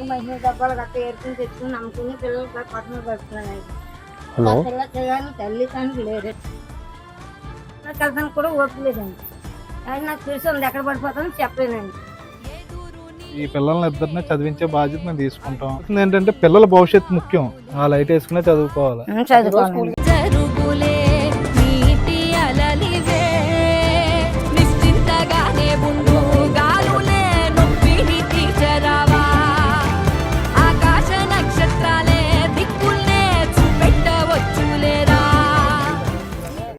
డబ్బాలు గట్ట ఏర్పడి తెచ్చుకుని నమ్ముకుని పిల్లలు పట్టణం పెడుతున్నాయి. హలో? పిల్ల తల్లి కానీ లేరు నాకు కూడా ఓపిక లేదండి అది నాకు తెలిసి ఉంది ఎక్కడ పడిపోతానో చెప్పలేనండి. ఈ పిల్లల్ని ఇద్దరిని చదివించే బాధ్యత మేము తీసుకుంటాం. ఏంటంటే పిల్లల భవిష్యత్తు ముఖ్యం. ఆ లైట్ వేసుకునే చదువుకోవాలి. చదువుకోవాలి